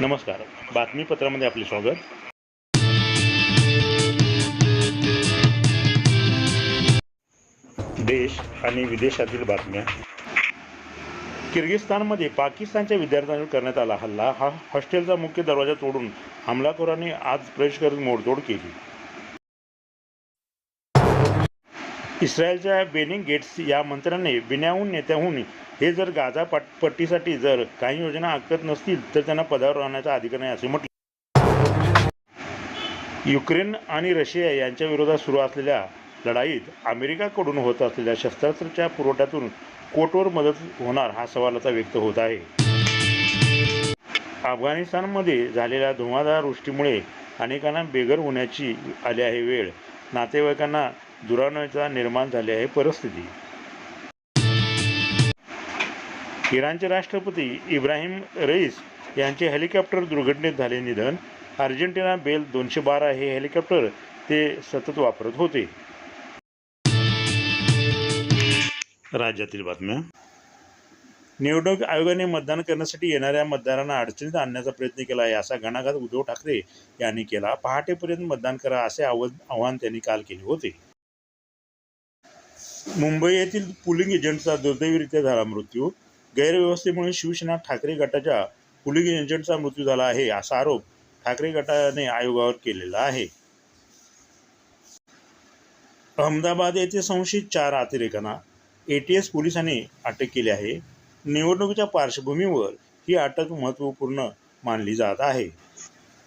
नमस्कार. बातमीपत्रामध्ये आपले स्वागत. देश आणि विदेशातील बातम्या. किर्गिस्तानमध्ये पाकिस्तानच्या विद्यार्थ्यांवर करण्यात आला हल्ला. हा हॉस्टेलचा मुख्य दरवाजा तोडून हमलाखोरांनी आज प्रवेश करत मोडतोड केली. इस्रायलच्या बेनिंग गेट्स या मंत्र्याने बिन्याहून नेत्याहून हे जर गाझा पट पट्टीसाठी जर काही योजना आखत नसतील तर त्यांना पदावर राहण्याचा अधिकार नाही असे म्हटले. युक्रेन आणि रशिया यांच्या विरोधात सुरू असलेल्या लढाईत अमेरिकाकडून होत असलेल्या शस्त्रास्त्राच्या पुरवठ्यातून कोटवर मदत होणार हा सवाल आता व्यक्त होत आहे. अफगाणिस्तानमध्ये झालेल्या धुवाधार वृष्टीमुळे अनेकांना बेघर होण्याची आली आहे वेळ. नातेवाईकांना दुरावण्याचा निर्माण झाली आहे परिस्थिती. इराणचे राष्ट्रपती इब्राहिम रईस यांचे हेलिकॉप्टर दुर्घटनेत झाले निधन. अर्जेंटिना बेल दोनशे बारा हे हेलिकॉप्टर ते सतत वापरत होते. राज्यातील बातम्या. निवडणूक आयोगाने मतदान करण्यासाठी येणाऱ्या मतदारांना अडचणीत आणण्याचा प्रयत्न केला आहे असा घणाघात उद्धव ठाकरे यांनी केला. पहाटेपर्यंत मतदान करा असे आव आव्हान त्यांनी काल केले होते. मुंबई येथील पुलिंग एजंटचा दुर्दैवीरित्या झाला मृत्यू. गैरव्यवस्थेमुळे शिवसेना ठाकरे गटाच्या पुलिंग एजंटचा मृत्यू झाला आहे असा आरोप ठाकरे गटाने आयोगावर केलेला आहे. अहमदाबाद येथे संशयित चार अतिरेकांना ए टी एस पोलिसांनी अटक केली आहे. निवडणुकीच्या पार्श्वभूमीवर ही अटक महत्त्वपूर्ण मानली जात आहे.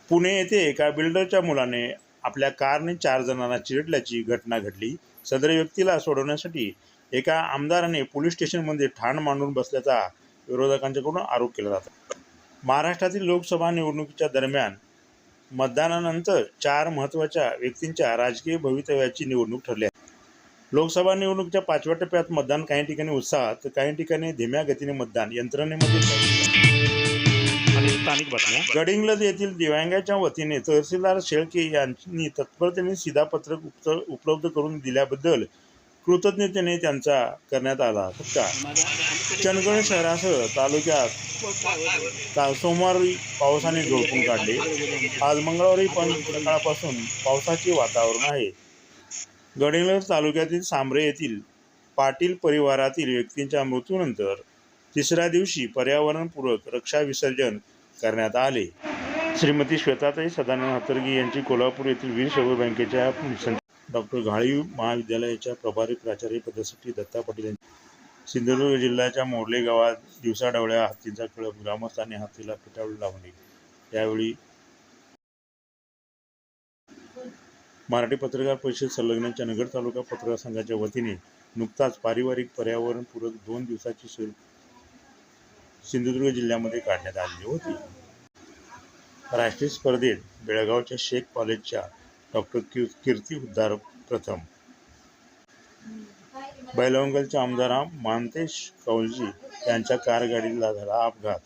पुणे येथे एका बिल्डरच्या मुलाने आपल्या कारने चार जणांना चिरडल्याची घटना घडली. सदर व्यक्तीला सोडवण्यासाठी एका आमदाराने पोलीस स्टेशनमध्ये ठाण मांडून बसल्याचा विरोधकांच्याकडून आरोप केला जातो. महाराष्ट्रातील लोकसभा निवडणुकीच्या दरम्यान मतदानानंतर चार महत्त्वाच्या व्यक्तींच्या राजकीय भवितव्याची निवडणूक ठरली आहे. लोकसभा निवडणुकीच्या पाचव्या टप्प्यात मतदान काही ठिकाणी उत्साहात तर काही ठिकाणी धीम्या गतीने मतदान यंत्रणेमध्ये स्थानिक बातम्या. गडिंग्लज येथील दिव्यांगाच्या वतीने तहसीलदार शेळके यांनी तत्परतेने शिधापत्रक उप उपलब्ध करून दिल्याबद्दल कृतज्ञतेने त्यांचा करण्यात आला सत्कार चंदगड शहरासह तालुक्यात काल सोमवारी पावसाने झोडपून काढले. आज मंगळवारी पण सकाळपासून पावसाचे वातावरण आहे. गडिंग्लज तालुक्यातील सांबरे येथील पाटील परिवारातील व्यक्तींच्या मृत्यूनंतर तिसऱ्या दिवशी पर्यावरणपूरक रक्षा विसर्जन करण्यात आले. श्रीमती श्वेताताई सदानंद हातर्गी यांची कोल्हापूर येथील वीर शैव बँकेच्या डॉक्टर घाळी महाविद्यालयाच्या प्रभारी प्राचार्य पदासाठी दत्ता पाटील यांनी सिंधुदुर्ग जिल्ह्याच्या मोर्ले गावात दिवसाढवळ्या हत्तींचा कळप ग्रामस्थांनी हत्तीला पिटाळून लावणे यावेळी मराठी पत्रकार परिषद संलग्नाच्या नगर तालुका पत्रकार संघाच्या वतीने नुकताच पारिवारिक पर्यावरणपूरक दोन दिवसाची सुरू सिंधुदुर्ग जिल्ह्यामध्ये काढण्यात आलेली होती. राष्ट्रीय स्पर्धेत बेळगावच्या शेख कॉलेजच्या डॉक्टर किर कीर्ती उद्धार प्रथम. बैलवंगलच्या आमदार मानतेश कौलजी यांच्या कारगाडीला झाला अपघात.